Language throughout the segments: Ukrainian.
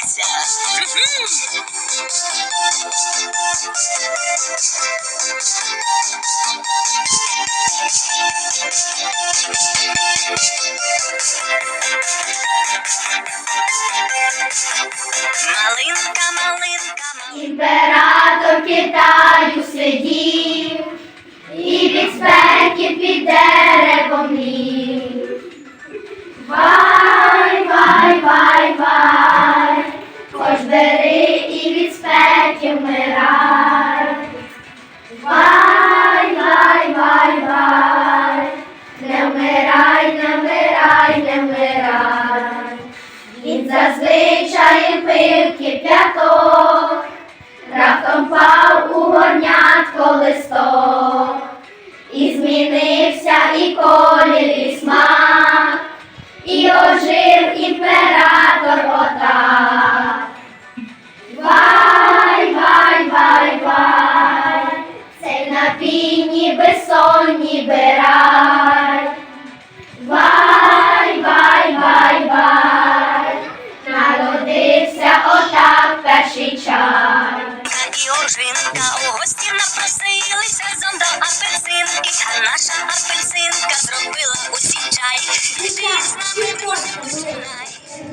розуміється. Малинка, малинка, малинка. Імператор Китаю сидів, і від спеки наша апельсинка зробила усім чай.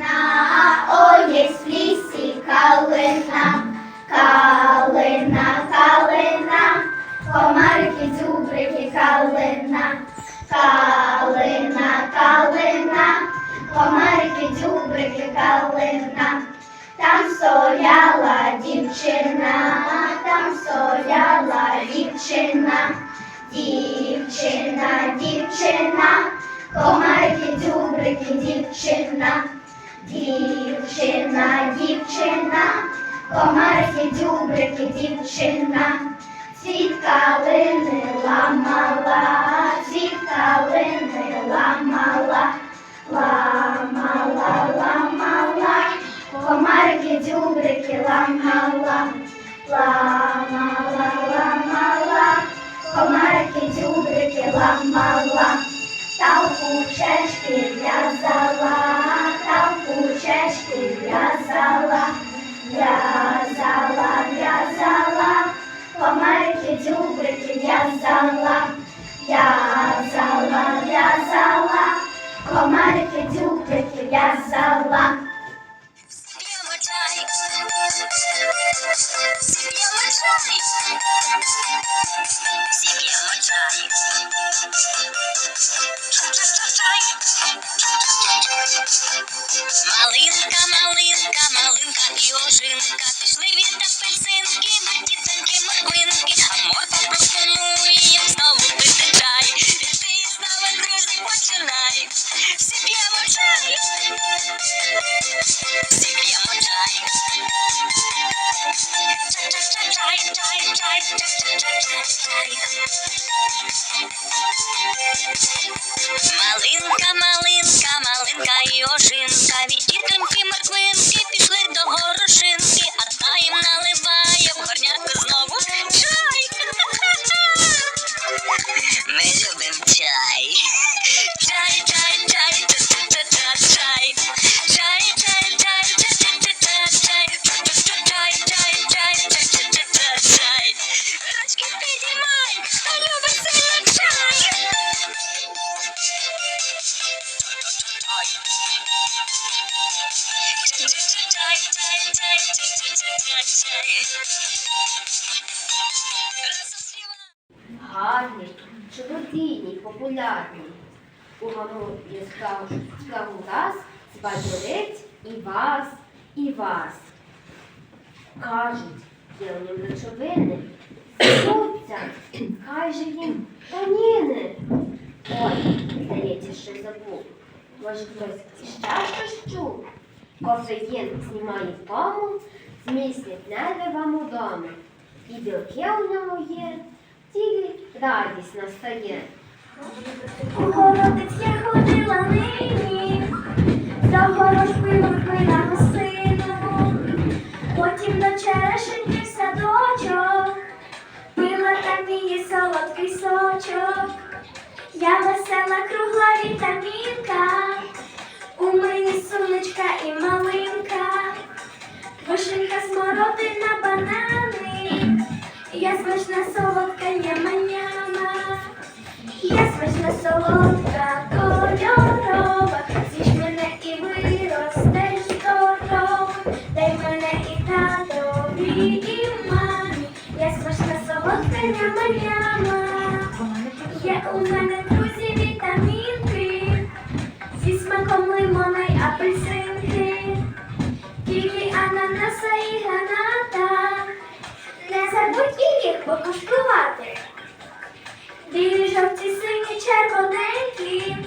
Починай. На оє в лісі калина, калина, калина, комарики, дзюбрики, калина, калина, калина, комарики, дзюбрики, калина. Там стояла дівчина, там стояла дівчина, дівчина, дівчина, комарики, дзюбрики, дівчина, дівчина, дівчина, комарики, дзюбрики, дівчина, цвіт калини ламала, цвіт калини ламала, ламала, ламала, комарики, дзюбрики ламала, ламала, ламала, комарики, дзюбрики ламала. Та в кучечки в'язала, та в кучечки в'язала, в'язала, в'язала, комарики, дзюбрики в'язала, в'язала, чай. Ча-ча-ча-чай. Малинка, малинка, малинка і ожинка. Пішли від апельсинки, ми дітоньки морквинки. А морква пропонує їм знову пити чай. Ти з нами, друзі, починай. Всі п'ємо чай. Всі п'ємо чай. Малинка, малинка, малинка і ожинка. Від тітоньки морквинки У гану яскраву раз збадьорить і вас, і вас. Кажуть, ділені речовини, зберуться, хай же їм таніни. Ой, здається, що забув. Може, хтось іще щось чув? Кофеїн знімає втому, зміцнить нерви вам удома. І білки у ньому є, тільки радість настає. Я. Я весела кругла вітамінка, у мені сонечка і малинка, Вишенька, смородина, банани, я смачна солодка няма-няма, я смачна солодка кольорова, з'їж мене і виростеш здоровим, дай мене і татові, і мамі, я смачна солодка няма-няма, є у мене друзі вітамінки, зі смаком лимона й апельсинки, тільки ананаса і граната, не забудь їх покуштувати. Білі, жовті, сині, червоненькі,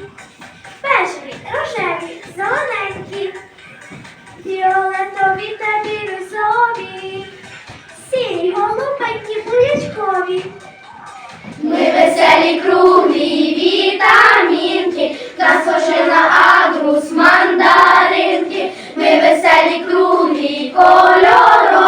бежеві, рожеві, зелененькі, фіолетові та бірюзові, сірі, голубенькі, бурячкові. Ми веселі круглі вітамінки, нас на агрус мандаринки. Ми веселі круглі кольорові,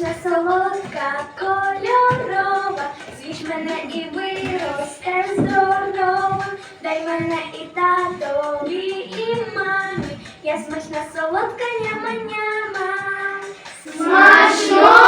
Я солодка кольорова, з'їж мене і виросте здорова, дай мене і татові, і мамі, я смачна солодка няма-няма. Смачного!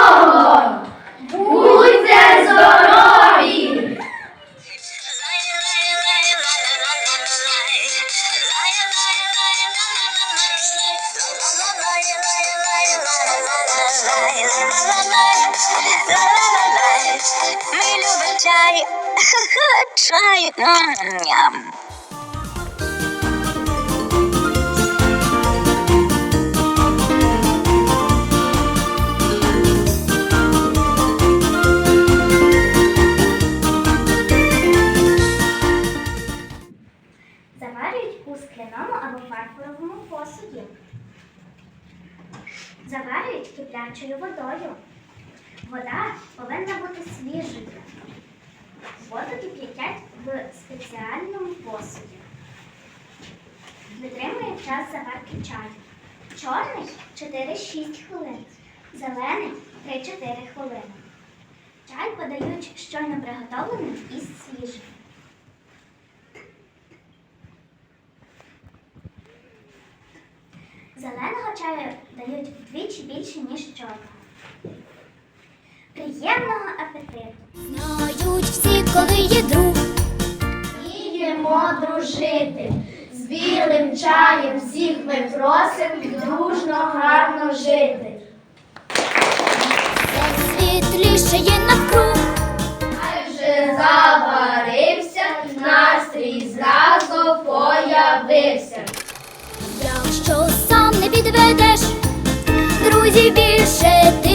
Ми любимо чай. Чай. Ням. Заварюють у скляному або фарфоровому посуді. Заварюють киплячою водою. Вода повинна бути свіжою. Воду кип'ятять в спеціальному посуді. Витримує час заварки чаю. Чорний 4-6 хвилин, зелений 3-4 хвилини. Чай подають щойно приготовленим і свіжим. Зеленого чаю дають вдвічі більше, ніж чорного. Приємного апетиту! Знають всі, коли є друг, Вміємо дружити. З білим чаєм всіх ми просим дружно гарно жити. все світлішає навкруг. Майже заварився, настрій зразу появився. Якщо сам не підведеш, друзів більше ти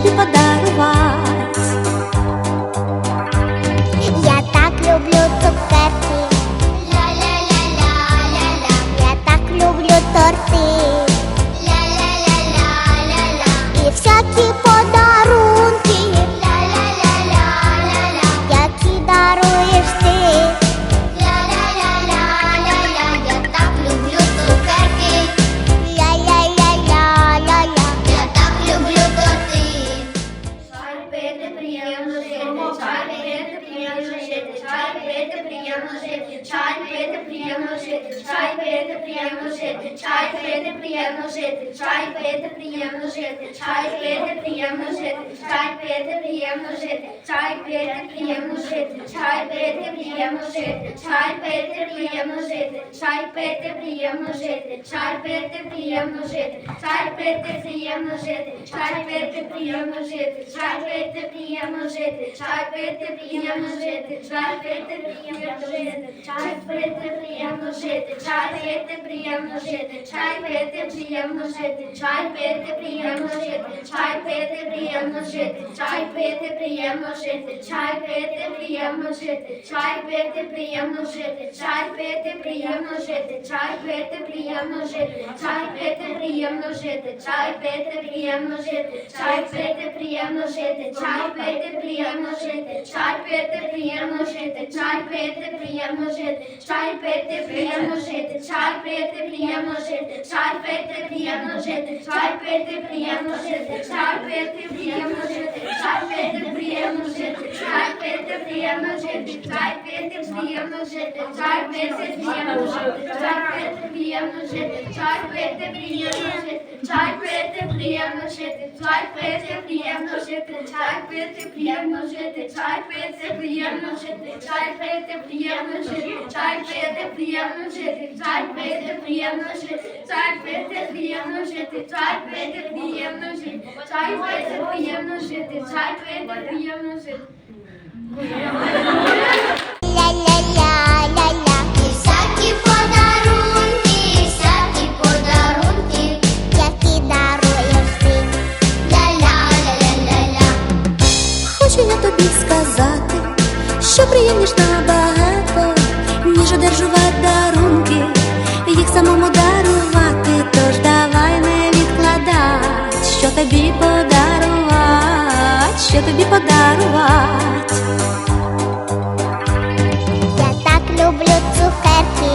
pode rodar. Приємно жити, чай пити приємно жити, чай пити приємно жити, чай пити приємно жити, чай пити приємно жити, чай пити приємно жити, чай пити приємно жити, чай пити приємно жити, чай пити приємно жити, чай пити приємно жити, чай пити приємно жити, чай пити приємно жити, чай пити приємно жити, чай пити приємно жити, чай пити приємно жити, чай пити приємно жити, чай пити приємно жити, чай пити приємно жити, чай пити приємно жити, чай пити приємно жити, чай пити приємно жити, чай пити приємно жити, чай пити приємно жити, чай пити приємно жити, чай пити приємно жити, чай пити приємно жити, чай пити приємно жити, чай пити приємно жити, чай пити приємно жити, чай пити приємно жити, чай пити приємно жити, чай пити приємно жити, чай пити приємно жити, чай пити приємно жити, чай пити приємно жити, чай пити приємно жити, чай пити приємно жити, чай пити приємно жити, чай пити приємно жити, чай пити приємно жити, чай пити приємно жити, чай пити приємно жити, чай пити приємно жити, чай пити приємно жити, чай пити приємно жити, чай пити приємно жити, чай пити приємно жити, чай пити приємно жити, чай пити приємно приємно жити, чай пити, приємно жити, чай пити, приємно жити. Що приємніш набагато, ніж одержувати дарунки, їх самому дати. Тобі подарувати, що тобі подарувати. Я так люблю цукерки.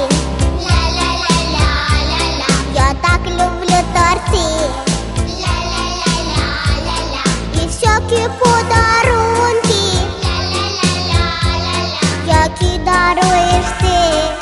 Ля-ля-ля-ля-ля-ля. Я так люблю торти. Ля-ля-ля-ля-ля-ля. І всякі подарунки. Ля-ля-ля-ля-ля-ля. Які даруєш ти.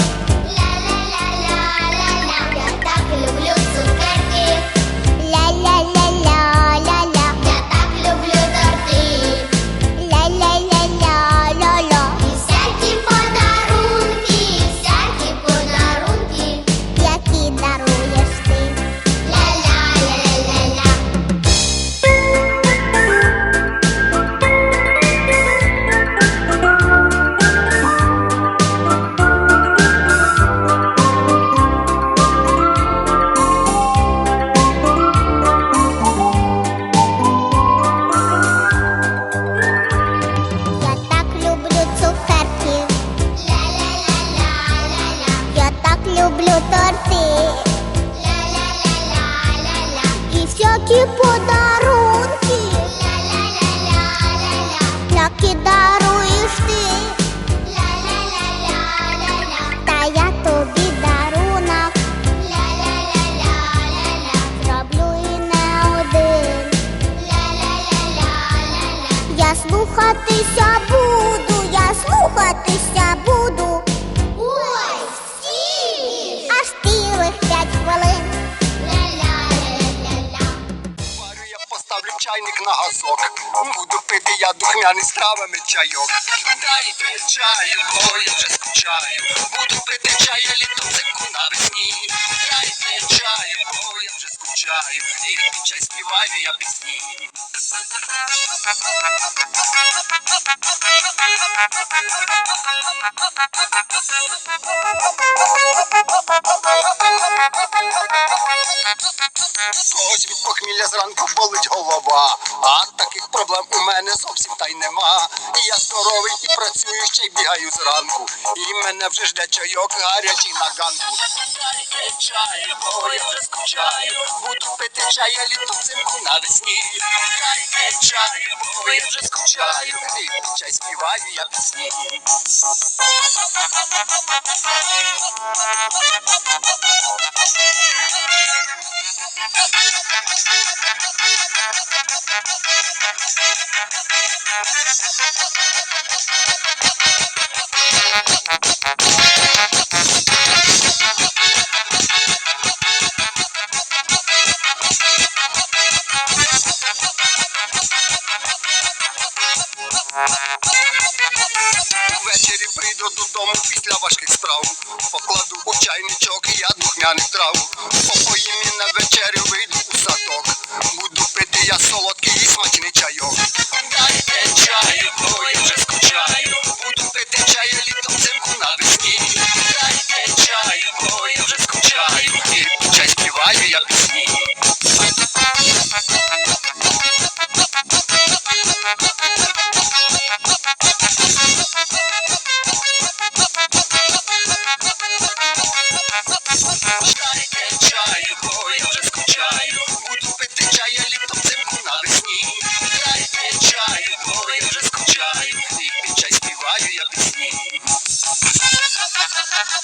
дня, не страва чайок. дай п'ять чаю, бо я вже скучаю. Буду пити чаю літом зимку навесні. дай п'ять чаю, бо я вже скучаю. І під чай співаю я пісні. Когось від похмілля зранку болить голова, а таких проблем у мене зовсім нема. Я здоровий і працюю, ще й бігаю зранку. І мене вже жде чайок гарячий на ганку. Буду пити чай, я літом взимку навесні. Дайте чаю, бо я вже скучаю. І чай співаю я пісні. Thank you. makine çay yok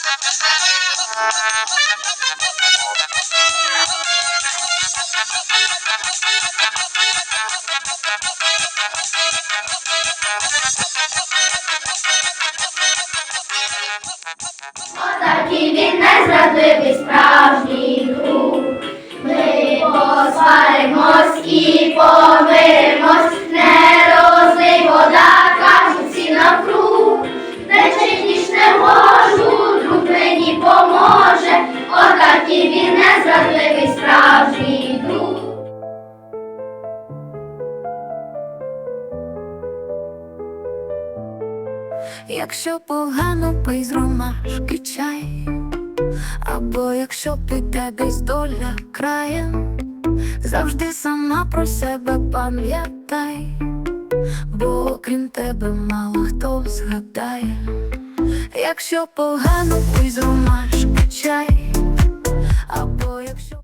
Thank you. Він незрадливий справжній друг. Якщо погано пий з ромашки чай, або якщо піде десь доля краєм, завжди сама про себе пам'ятай, бо окрім тебе мало хто згадає. Якщо погано пий з ромашки чай, якщо